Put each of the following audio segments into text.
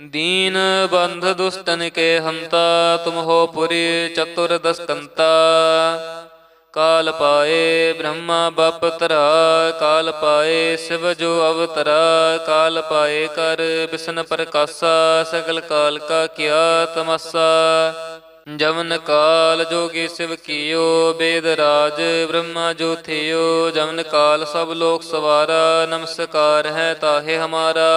ਦੀਨ ਬੰਧ ਦੁਸਤਨ ਕੇ ਹੰਤਾ, ਤੁਮ ਹੋ ਪੁਰੀ ਚਤੁਰ ਦਸਕੰਤਾ। ਕਾਲ ਪਾਏ ਬ੍ਰਹਮਾ ਬਪ ਤਰਾ, ਕਾਲ ਪਾਏ ਸਿਵ ਜੋ ਅਵਤਰਾ, ਕਾਲ ਪਾਏ ਕਰ ਬਿਸ਼ਨ ਪ੍ਰਕਾਸ਼ਾ, ਸਗਲ ਕਾਲ ਕਾ ਕੀਆ ਤਮਸਾ। ਜਮਨ ਕਾਲ ਜੋਗੀ ਸਿਵ ਕੀਓ, ਬੇਦ ਰਾਜ ਬ੍ਰਹਮਾ ਜੋ ਥਿਓ। ਜਮਨ ਕਾਲ ਸਭ ਲੋਕ ਸਵਾਰਾ, ਨਮਸਕਾਰ ਹੈ ਤਾਹੇ ਹਮਾਰਾ।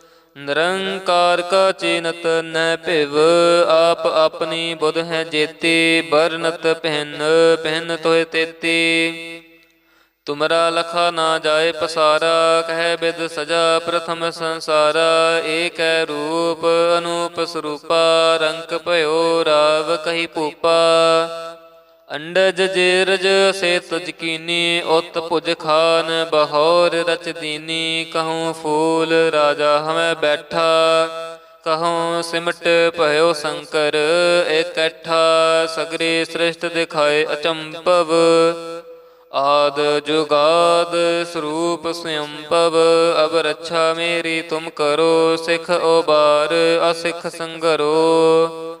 ਨਿਰੰਕਾਰ ਕਾ ਚੀਨਤ ਨੈ ਭਿਵ, ਆਪ ਆਪਣੀ ਬੁਧ ਹੈ ਜੇਤੀ ਬਰਨਤ ਪਹਿਨ ਪਹਿਨ ਤੋਏ ਤੇਤੀ। ਤੁਮਰਾ ਲਖਾ ਨਾ ਜਾਏ ਪਸਾਰਾ, ਕਹਿ ਬਿਦ ਸਜਾ ਪ੍ਰਥਮ ਸੰਸਾਰਾ। ਏਕੈ ਰੂਪ ਅਨੂਪ ਸਰੂਪਾ ਰੰਕ ਭਇਓ ਰਾਵ ਕਹੀ ਭੂਪਾ। ਅੰਡਜ ਜੇਰਜ ਸੇ ਤੁਜ ਕੀਨੀ, ਉਤ ਪੁਜ ਖਾਨ ਬਹੌਰ ਰਚ ਦੀਨੀ, ਕਹੂੰ ਫੂਲ ਰਾਜਾ ਹਮੈ ਬੈਠਾ, ਕਹੂੰ ਸਿਮਟ ਭਇਓ ਸ਼ੰਕਰ ਇਕੱਠਾ ਸਗਰੇ ਸ੍ਰਿਸ਼ਟ ਦਿਖਾਏ ਅਚੰਪਵ, ਆਦ ਜੁਗਾਦ ਸਰੂਪ ਸੰਪਵ ਅਬ ਰੱਛਾ ਮੇਰੀ ਤੁਮ ਕਰੋ, ਸਿਖ ਉਬਾਰ ਅਸਿਖ ਸੰਗਰੋ।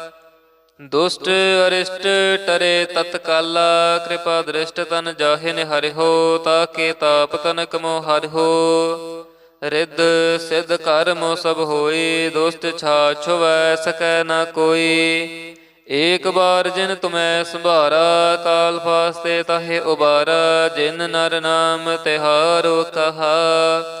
ਦੁਸ਼ਟ ਅਰਿਸ਼ਟ ਟਰੇ ਤਤਕਾਲਾ ਕਿਰਪਾ ਦ੍ਰਿਸ਼ਟ ਤਨ ਜਾਹੇ ਨਿ ਹਰਿ ਹੋ, ਤਾਕੇ ਤਾਪ ਤਨ ਮੋ ਹਰਿ ਹੋ। ਰਿੱਧ ਸਿੱਧ ਕਰਮ ਸਭ ਹੋਈ ਦੁਸ਼ਟ ਛਾ ਛੁਵੈ ਸਕੈ ਨਾ ਕੋਈ। ਏਕ ਬਾਰ ਜਿਨ ਤੁਮੈ ਸੰਭਾਰਾ, ਕਾਲ ਫਾਸਤੇ ਤਾਹੇ ਉਬਾਰਾ, ਜਿਨ ਨਰ ਨਾਮ ਤਿਹਾਰੋ ਕਹਾ।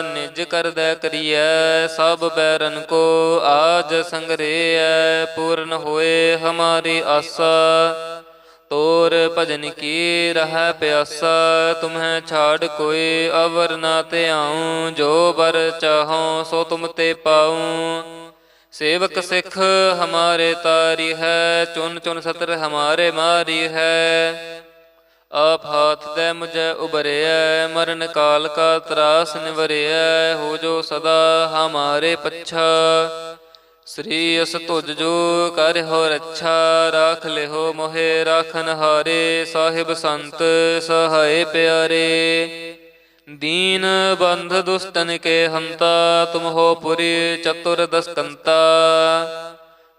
ਨਿਜ ਕਰਦੈ ਕਰੀਐ, ਸਭ ਬੈਰਨ ਕੋ ਆਜ ਸੰਗਰੇਐ, ਪੂਰਨ ਹੋਏ ਹਮਾਰੀ ਆਸਾ। ਤੋਰ ਭਜਨ ਕੀ ਰਹਿ ਪਿਆਸਾ, ਤੁਮਹਿ ਛਾੜ ਕੋਈ ਅਵਰ ਨਾ ਤੇ ਆਉ ਜੋ ਬਰ ਚਾਹਉ ਸੋ ਤੁਮ ਤੇ ਪਾਉ। ਸੇਵਕ ਸਿੱਖ ਹਮਾਰੇ ਤਾਰੀ ਹੈ, ਚੁਨ ਚੁਨ ਸਤਰ ਹਮਾਰੇ ਮਾਰੀ ਹੈ। ਆਪ ਹਾਥ ਦੇ ਮੁਝੇ ਉਬਰਿਐ ਮਰਨ ਕਾਲ ਕਾ ਤਰਾਸ ਨਿਵਰਿਐ, ਹੋ ਜੋ ਸਦਾ ਹਮਾਰੇ ਪੱਛਾ। ਸ੍ਰੀ ਅਸ ਤੁਜ ਜੋ ਕਰ ਹੋ ਰੱਛਾ, ਰਾਖ ਲਿਹੋ ਮੋਹਿ ਰਾਖਨ ਹਾਰੇ ਸਾਹਿਬ ਸੰਤ ਸਹਾਏ ਪਿਆਰੇ। ਦੀਨ ਬੰਧ ਦੁਸ਼ਟਨ ਕੇ ਹੰਤਾ, ਤੁਮ ਹੋ ਪੁਰੀ ਚਤੁਰ ਦਸਕੰਤਾ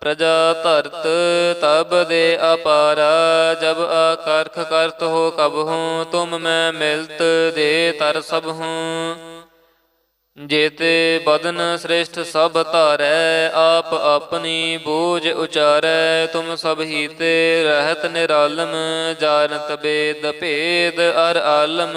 ਪ੍ਰਜਾ ਧਰਤ ਤਬ ਦੇ ਅਪਾਰਾ, ਜਬ ਆਕਰਖ ਕਰਤ ਹੋ ਕਬ ਹੂੰ, ਤੁਮ ਮੈਂ ਮਿਲਤ ਦੇ ਤਰ ਸਭ ਹੂੰ। ਜੇਤੇ ਬਦਨ ਸ੍ਰੇਸ਼ਟ ਸਭ ਧਾਰੈ, ਆਪ ਆਪਣੀ ਬੋਝ ਉਚਾਰੈ, ਤੁਮ ਸਭ ਹੀ ਤੇ ਰਹਿਤ ਨਿਰਾਲਮ, ਜਾਣਤ ਬੇਦ ਭੇਦ ਅਰ ਆਲਮ।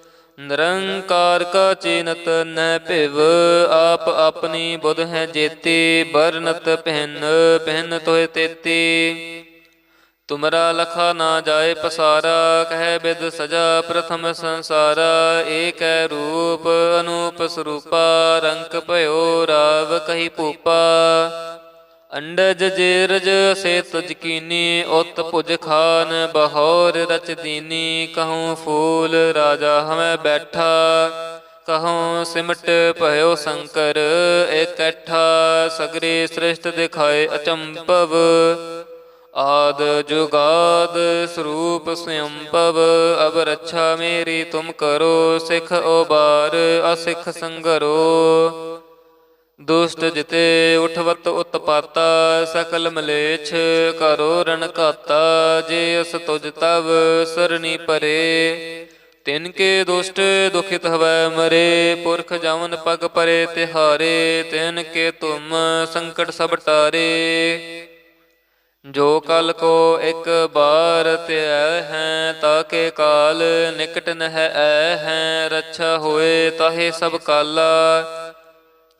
ਨਿਰੰਕਾਰ ਕਾ ਚੀਨਤ ਨੈ ਭਿਵ, ਆਪ ਆਪਣੀ ਬੁਧ ਹੈ ਜੇਤੀ ਬਰਨਤ ਪਹਿਨ ਪਹਿਨ ਤੋਏ ਤੇਤੀ। ਤੁਮਰਾ ਲਖਾ ਨਾ ਜਾਏ ਪਸਾਰਾ, ਕਹਿ ਬਿਦ ਸਜਾ ਪ੍ਰਥਮ ਸੰਸਾਰਾ, ਏਕ ਰੂਪ ਅਨੂਪ ਸਰੂਪਾ ਰੰਕ ਭਇਓ ਰਾਵ ਕਹੀ ਭੂਪਾ। ਅੰਡਜ ਜੇਰਜ ਸੇ ਤੁਜ ਕੀਨੀ, ਉਤ ਭੁਜ ਖਾਨ ਬਹੌਰ ਰਚ ਦੀਨੀ, ਕਹੂੰ ਫੂਲ ਰਾਜਾ ਹਮੈ ਬੈਠਾ ਕਹਉ ਸਿਮਟ ਭਇਓ ਸ਼ੰਕਰ ਇਕੱਠਾ ਸਗਰੇ ਸ੍ਰਿਸ਼ਟ ਦਿਖਾਏ ਅਚੰਪਵ ਆਦ ਜੁਗਾਦ ਸਰੂਪ ਸਯੰਪਵ ਅਬ ਰੱਛਾ ਮੇਰੀ ਤੁਮ ਕਰੋ, ਸਿਖ ਉਬਾਰ ਅਸਿਖ ਸੰਗਰੋ। ਦੁਸ਼ਟ ਜਿਤੇ ਉਠਵਤ ਉਤਪਾਤਾ, ਸਕਲ ਮਲੇਛ ਕਰੋ ਰਣ ਘਾਤਾ, ਜੇ ਅਸ ਤੁਜ ਤਵ ਸਰਣੀ ਪਰੇ। ਤਿਨ ਕੇ ਦੁਸ਼ਟ ਦੁਖਿਤ ਹਵੈ ਮਰੇ, ਪੁਰਖ ਜਵਨ ਪਗ ਪਰੇ ਤਿਹਾਰੇ, ਤਿਨ ਕੇ ਤੁਮ ਸੰਕਟ ਸਭ ਟਾਰੇ। ਜੋ ਕਲ ਕੋ ਇੱਕ ਬਾਰ ਧਿਐ ਹੈ, ਤਾ ਕੇ ਕਾਲ ਨਿਕਟ ਨਹਿ ਐ ਹੈ, ਰੱਛਾ ਹੋਏ ਤਾਹੇ ਸਭ ਕਾਲਾ।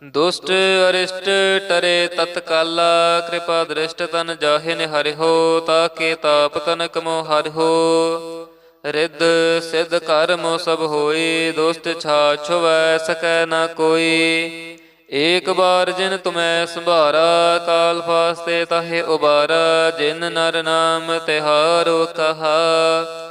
ਦੁਸ਼ਟ ਅਰਿਸ਼ਟ ਟਰੇ ਤਤਕਾਲਾ ਕਿਰਪਾ ਦ੍ਰਿਸ਼ਟ ਤਨ ਜਾਹੇ ਨੇ ਹਰਿਓ ਤਾਕੇ ਤਾਪ ਤਨ ਕਮੋ ਹਰਿਓ ਰਿੱਧ ਸਿੱਧ ਕਰਮੋ ਸਭ ਹੋਈ ਦੁਸ਼ਟ ਛਾ ਛੁਵੈ ਸਕੈ ਨਾ ਕੋਈ। ਏਕ ਬਾਰ ਜਿਨ ਤੁਮੈ ਸੰਭਾਰਾ, ਕਾਲ ਫਾਸਤੇ ਤਾਹੇ ਉਬਾਰਾ, ਜਿਨ ਨਰ ਨਾਮ ਤਿਹਾਰੋ ਕਹਾ।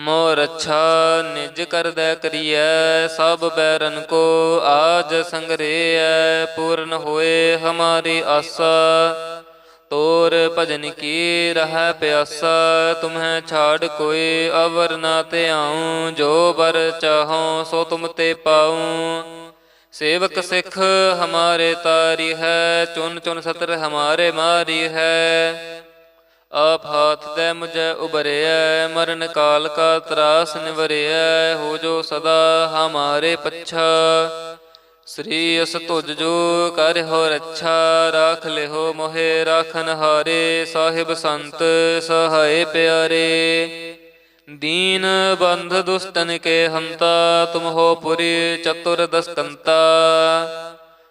ਮੋਰ ਅੱਛਾ ਨਿਜ ਕਰਦੈ ਕਰੀਐ, ਸਭ ਬੈਰਨ ਕੋ ਆਜ ਸੰਗਰੇਐ, ਪੂਰਨ ਹੋਏ ਹਮਾਰੀ ਆਸਾ। ਤੋਰ ਭਜਨ ਕੀ ਰਹਿ ਪਿਆਸਾ, ਤੁਮਹਿ ਛਾੜ ਕੋਈ ਅਵਰ ਨਾ ਤੇ ਆਉ ਜੋ ਬਰ ਚਾਹਉ ਸੋ ਤੁਮ ਤੇ ਪਾਉ। ਸੇਵਕ ਸਿੱਖ ਹਮਾਰੇ ਤਾਰੀ ਹੈ, ਚੁਨ ਚੁਨ ਸਤਰ ਹਮਾਰੇ ਮਾਰੀ ਹੈ। ਆਪ ਹਾਥ ਦੇ ਮੁਝੇ ਉਬਰਿਐ ਮਰਨ ਕਾਲ ਕਾ ਤਰਾਸ ਨਿਵਰਿਐ, ਹੋ ਜੋ ਸਦਾ ਹਮਾਰੇ ਪੱਛਾ। ਸ੍ਰੀ ਅਸ ਤੁਜ ਜੋ ਕਰ ਹੋ ਰੱਛਾ, ਰਾਖ ਲਿਹੋ ਮੋਹਿ, ਰਾਖਨ ਹਾਰੇ, ਸਾਹਿਬ ਸੰਤ ਸਹਾਏ ਪਿਆਰੇ। ਦੀਨ ਬੰਧ ਦੁਸ਼ਟਨ ਕੇ ਹੰਤਾ, ਤੁਮ ਹੋ ਪੁਰੀ ਚਤੁਰ ਦਸਕੰਤਾ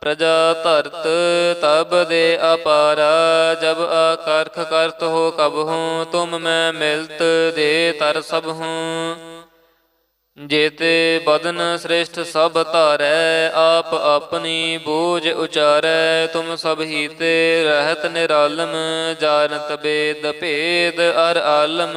ਪ੍ਰਜਾ ਧਰਤ ਤਬ ਦੇ ਅਪਾਰਾ, ਜਬ ਆਕਰਖ ਕਰਤ ਹੋ ਕਬ ਤੁਮ ਮੈਂ ਮਿਲਤ ਦੇ ਤਰ ਸਭ ਹੂੰ। ਜੇਤੇ ਬਦਨ ਸ੍ਰੇਸ਼ਟ ਸਭ ਧਾਰੈ, ਆਪ ਆਪਣੀ ਬੋਝ ਉਚਾਰੈ, ਤੁਮ ਸਭ ਹੀ ਤੇ ਰਹਿਤ ਨਿਰਾਲਮ, ਜਾਣਤ ਬੇਦ ਭੇਦ ਅਰ ਆਲਮ।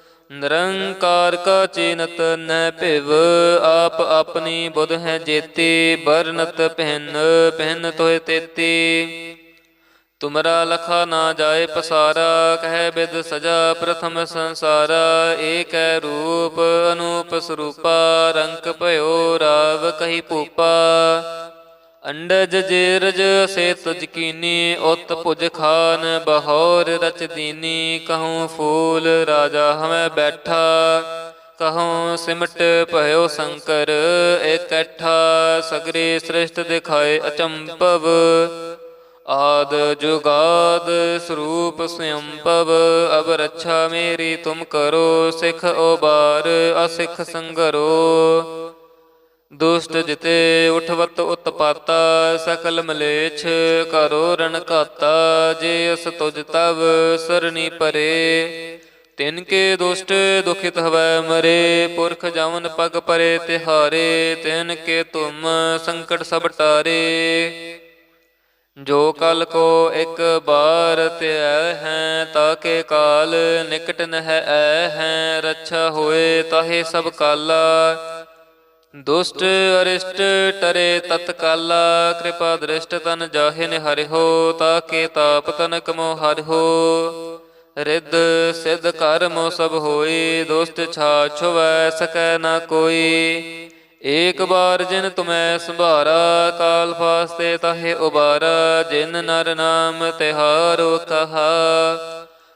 ਨਿਰੰਕਾਰ ਕਾ ਚੀਨਤ ਨੈ ਭਿਵ, ਆਪ ਆਪਣੀ ਬੁਧ ਹੈ ਜੇਤੀ ਬਰਨਤ ਪਹਿਨ ਪਹਿਨ ਤੋਏ ਤੇਤੀ। ਤੁਮਰਾ ਲਖਾ ਨਾ ਜਾਏ ਪਸਾਰਾ, ਕਹਿ ਬਿਦ ਸਜਾ ਪ੍ਰਥਮ ਸੰਸਾਰਾ, ਏਕੈ ਰੂਪ ਅਨੂਪ ਸਰੂਪਾ ਰੰਕ ਭਇਓ ਰਾਵ ਕਹੀ ਭੂਪਾ। ਅੰਡਜ ਜੇਰਜ ਸੇ ਤੁਜ ਉਤ ਭੁਜ ਖਾਨ, ਬਹੌਰ ਰਚ ਦੀਨੀ ਕਹੂੰ ਫੂਲ ਰਾਜਾ ਹਮੈ ਬੈਠਾ, ਕਹੂੰ ਸਿਮਟ ਭਇਓ ਸ਼ੰਕਰ ਇਕੱਠਾ ਸਗਰੇ ਸ੍ਰਿਸ਼ਟ ਦਿਖਾਏ ਅਚੰਪਵ ਆਦ ਜੁਗਾਦ ਸਰੂਪ ਸਯੰਪਵ ਅਬ ਰੱਛਾ ਮੇਰੀ ਤੁਮ ਕਰੋ, ਸਿਖ ਉਬਾਰ ਅਸਿਖ ਸੰਗਰੋ। ਦੁਸ਼ਟ ਜਿਤੇ ਉਠਵਤ ਉਤਪਾਤਾ, ਸਕਲ ਮਲੇਛ ਕਰੋ ਰਣ ਘਾਤਾ, ਜੇ ਅਸ ਤੁਜ ਤਵ ਸਰਣੀ ਪਰੇ। ਤਿਨ ਕੇ ਦੁਸ਼ਟ ਦੁਖਿਤ ਹਵੈ ਮਰੇ, ਪੁਰਖ ਜਵਨ ਪਗ ਪਰੇ ਤਿਹਾਰੇ, ਤਿਨ ਕੇ ਤੁਮ ਸੰਕਟ ਸਭ ਟਾਰੇ। ਜੋ ਕਲ ਕੋ ਇੱਕ ਬਾਰ ਧਿਐ ਹੈ, ਤਾ ਕੇ ਕਾਲ ਨਿਕਟ ਨਹਿ ਐ ਹੈ, ਰੱਛਾ ਹੋਏ ਤਾਹੇ ਸਭ ਕਾਲਾ। ਦੁਸ਼ਟ ਅਰਿਸ਼ਟ ਟਰੇ ਤਤਕਾਲਾ, ਕਿਰਪਾ ਦ੍ਰਿਸ਼ਟ ਤਨ ਜਾਹੇ ਨੇ ਹਰਿਓ ਤਾਕੇ ਤਾਪ ਤਨ ਮੋ ਹਰਿਓ ਰਿੱਧ ਸਿਧ ਕਰਮੋ ਸਭ ਹੋਈ ਦੁਸ਼ਟ ਛਾ ਹੋਵੈ ਸਕੈ ਨਾ ਕੋਈ। ਏਕ ਬਾਰ ਜਿਨ ਤੁਮੈ ਸੰਭਾਰਾ, ਕਾਲ ਫਾਸਤੇ ਤਾਹੇ ਉਬਾਰਾ, ਜਿਨ ਨਰ ਨਾਮ ਤਿਹਾਰੋ ਕਹਾ।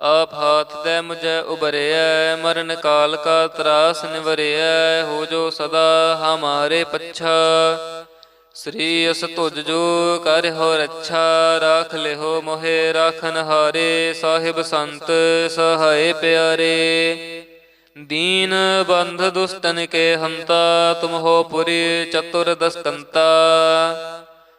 ਆਪ ਹਾਥ ਦੇ ਮੁਝੇ ਉਬਰਿਐ ਮਰਨ ਕਾਲ ਕਾ ਤਰਾਸ ਨਿਵਰਿਐ, ਹੋ ਜੋ ਸਦਾ ਹਮਾਰੇ ਪੱਛਾ। ਸ੍ਰੀ ਅਸ ਤੁਜ ਜੋ ਕਰ ਹੋ ਰੱਛਾ, ਰਾਖ ਲਿਹੋ ਮੋਹਿ ਰਾਖਨ ਹਾਰੇ ਸਾਹਿਬ ਸੰਤ ਸਹਾਏ ਪਿਆਰੇ। ਦੀਨ ਬੰਧ ਦੁਸਤਨ ਕੇ ਹੰਤਾ, ਤੁਮ ਹੋ ਪੁਰੀ ਚਤੁਰ ਦਸਕੰਤਾ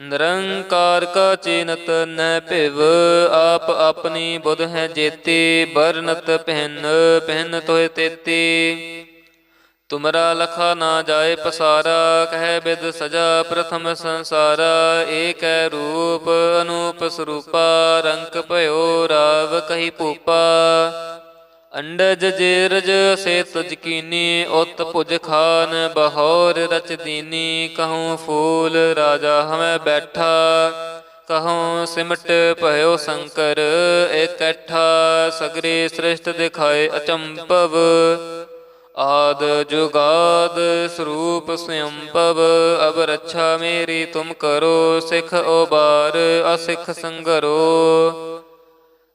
ਨਿਰੰਕਾਰ ਕਾ ਚੀਨਤ ਨੈ ਭਿਵ, ਆਪ ਆਪਣੀ ਬੁਧ ਹੈ ਜੇਤੀ ਬਰਨਤ ਪਹਿਨ ਪਹਿਨ ਤੋਏ ਤੇਤੀ। ਤੁਮਰਾ ਲਖਾ ਨਾ ਜਾਏ ਪਸਾਰਾ, ਕਹਿ ਬਿਦ ਸਜਾ ਪ੍ਰਥਮ ਸੰਸਾਰਾ, ਏਕੈ ਰੂਪ ਅਨੂਪ ਸਰੂਪਾ ਰੰਕ ਭਇਓ ਰਾਵ ਕਹੀ ਭੂਪਾ। ਅੰਡਜ ਜੇਰਜ ਸੇ ਤੁਜ ਕੀਨੀ ਉਤ ਪੁਜ ਖਾਨ, ਬਹੌਰ ਰਚ ਦੀਨੀ, ਕਹੂੰ ਫੂਲ ਰਾਜਾ ਹਮੈ ਬੈਠਾ, ਕਹੂੰ ਸਿਮਟ ਭਇਓ ਸ਼ੰਕਰ ਇਕੱਠਾ ਸਗਰੇ ਸ੍ਰਿਸ਼ਟ ਦਿਖਾਏ ਅਚੰਪਵ ਆਦ ਜੁਗਾਦ ਸਰੂਪ ਸੰਭਵ ਅਬ ਰੱਛਾ ਮੇਰੀ ਤੁਮ ਕਰੋ, ਸਿਖ ਉਬਾਰ ਅਸਿਖ ਸੰਗਰੋ।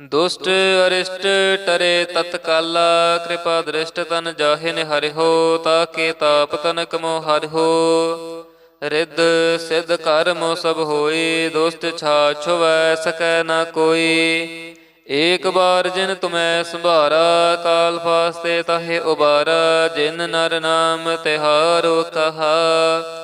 ਦੁਸ਼ਟ ਅਰਿਸ਼ਟ ਟਰੇ ਤਤਕਾਲਾ, ਕਿਰਪਾ ਦ੍ਰਿਸ਼ਟ ਤਨ ਜਾਹੇ ਨੇ ਹਰਿਓ ਤਾਕੇ ਤਾਪ ਤਨ ਕਮੋ ਹਰਿਓ ਰਿੱਧ ਸਿਧ ਕਰਮੋ ਸਭ ਹੋਈ ਦੁਸ਼ਟ ਛਾਛਵੈ ਸਕੈ ਨਾ ਕੋਈ। ਏਕ ਬਾਰ ਜਿਨ ਤੁਮੈ ਸੰਭਾਰਾ, ਕਾਲ ਫਾਸਤੇ ਤਾਹੇ ਉਬਾਰਾ, ਜਿਨ ਨਰ ਨਾਮ ਤਿਹਾਰੋ ਕਹਾ।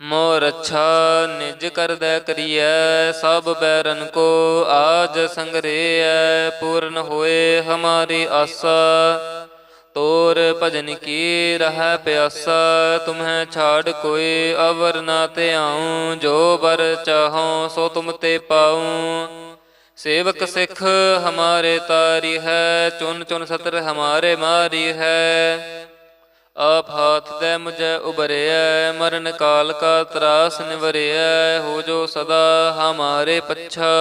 ਮੋਰ ਅੱਛਾ ਨਿਜ ਕਰਦੈ ਕਰੀਐ, ਸਭ ਬੈਰਨ ਕੋ ਆਜ ਸੰਗਰੇਐ, ਪੂਰਨ ਹੋਏ ਹਮਾਰੀ ਆਸਾ। ਤੋਰ ਭਜਨ ਕੀ ਰਹਿ ਪਿਆਸਾ, ਤੁਮਹਿ ਛਾੜ ਕੋਈ ਅਵਰ ਨਾ ਤੇ ਆਉ ਜੋ ਬਰ ਚਾਹੋ ਸੋ ਤੁਮ ਤੇ ਪਾਉ। ਸੇਵਕ ਸਿੱਖ ਹਮਾਰੇ ਤਾਰੀ ਹੈ ਚੁਨ ਚੁਨ ਸਤਰ ਹਮਾਰੇ ਮਾਰੀ ਹੈ। ਆਪ ਹਾਥ ਦੇ ਮੁਝੇ ਉਬਰਿਐ ਮਰਨ ਕਾਲ ਕਾ ਤਰਾਸ ਨਿਵਰਿਐ, ਹੋ ਜੋ ਸਦਾ ਹਮਾਰੇ ਪੱਛਾ।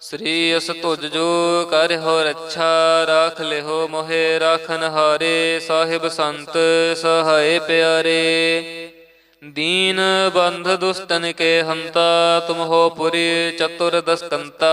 ਸ੍ਰੀ ਅਸ ਤੁਜ ਜੋ ਕਰ ਹੋ ਰੱਛਾ, ਰਾਖ ਲਿਹੋ ਮੋਹਿ, ਰਾਖਨ ਹਾਰੇ, ਸਾਹਿਬ ਸੰਤ ਸਹਾਏ ਪਿਆਰੇ। ਦੀਨ ਬੰਧ ਦੁਸਤਨ ਕੇ ਹੰਤਾ, ਤੁਮ ਹੋ ਪੁਰੀ ਚਤੁਰ ਦਸਕੰਤਾ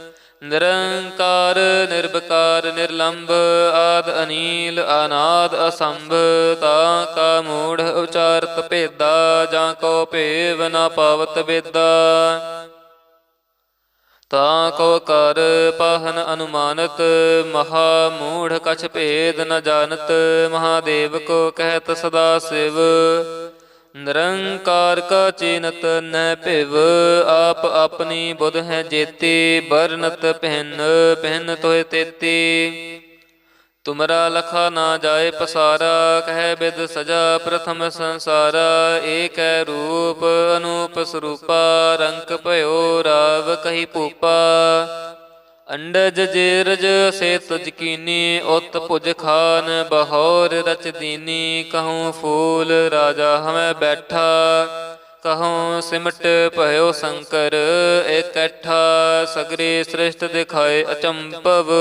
ਨਿਰੰਕਾਰ ਨਿਰਭਕਾਰ ਨਿਰਲੰਭ ਆਦ ਅਨੀਲ, ਅਨਾਦ ਅਸੰਭ, ਤਾ ਕਾ ਮੂੜ ਉਚਾਰਤ ਭੇਦਾ, ਜਾਂ ਕੋ ਭੇਵ ਨਾ ਪਾਵਤ ਬੇਦਾ ਤਾ ਕੋ ਕਰ ਪਾਹਨ ਅਨੁਮਾਨਤ, ਮਹਾ ਮੂੜ ਕਛ ਭੇਦ ਨ ਜਾਣਤ, ਮਹਾਦੇਵ ਕੋ ਕਹਿਤ ਸਦਾ ਸਿਵ। ਨਿਰੰਕਾਰ ਕਾ ਚੀਨਤ ਨੈ ਭਿਵ, ਆਪ ਆਪਣੀ ਬੁਧ ਹੈ ਜੇਤੀ ਬਰਨਤ ਪਹਿਨ ਪਹਿਨ ਤੋਏ ਤੇਤੀ। ਤੁਮਰਾ ਲਖਾ ਨਾ ਜਾਏ ਪਸਾਰਾ, ਕਹਿ ਬਿਦ ਸਜਾ ਪ੍ਰਥਮ ਸੰਸਾਰਾ, ਏਕੈ ਰੂਪ ਅਨੂਪ ਸਰੂਪਾ ਰੰਕ ਭਇਓ ਰਾਵ ਕਹੀ ਭੂਪਾ। ਅੰਡਜ ਜੇਰਜ ਸੇ ਤੁਜ ਕੀਨੀ, ਉਤ ਭੁਜ ਖਾਨ ਬਹੌਰ ਰਚ ਦੀਨੀ, ਕਹੂੰ ਫੂਲ ਰਾਜਾ ਹਮੈ ਬੈਠਾ, ਕਹੂੰ ਸਿਮਟ ਭਇਓ ਸ਼ੰਕਰ ਇਕੱਠਾ ਸਗਰੇ ਸ੍ਰਿਸ਼ਟ ਦਿਖਾਏ ਅਚੰਪਵ,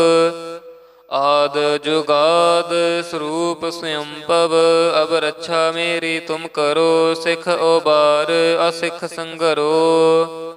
ਆਦ ਜੁਗਾਦ ਸਰੂਪ ਸੰਭਵ ਅਬ ਰੱਛਾ ਮੇਰੀ ਤੁਮ ਕਰੋ, ਸਿਖ ਉਬਾਰ ਅਸਿਖ ਸੰਗਰੋ।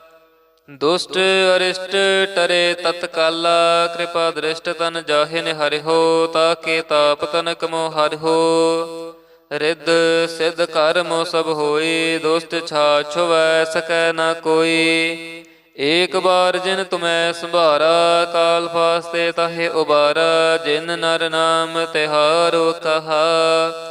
ਦੁਸ਼ਟ ਅਰਿਸ਼ਟ ਟਰੇ ਤਤਕਾਲਾ ਕਿਰਪਾ ਦ੍ਰਿਸ਼ਟ ਤਨ ਜਾਹੇ ਨੇ ਹਰਿਓ ਤਾਕੇ ਤਾਪ ਤਨ ਕਮੋ ਹਰਿਓ ਰਿੱਧ ਸਿੱਧ ਕਰਮੋ ਸਭ ਹੋਈ ਦੁਸ਼ਟ ਛਾ ਛੁਵੈ ਸਕੈ ਨਾ ਕੋਈ। ਏਕ ਬਾਰ ਜਿਨ ਤੁਮੈ ਸੰਭਾਰਾ, ਕਾਲ ਫਾਸਤੇ ਤਾਹੇ ਉਬਾਰਾ, ਜਿਨ ਨਰ ਨਾਮ ਤਿਹਾਰੋ ਕਹਾ।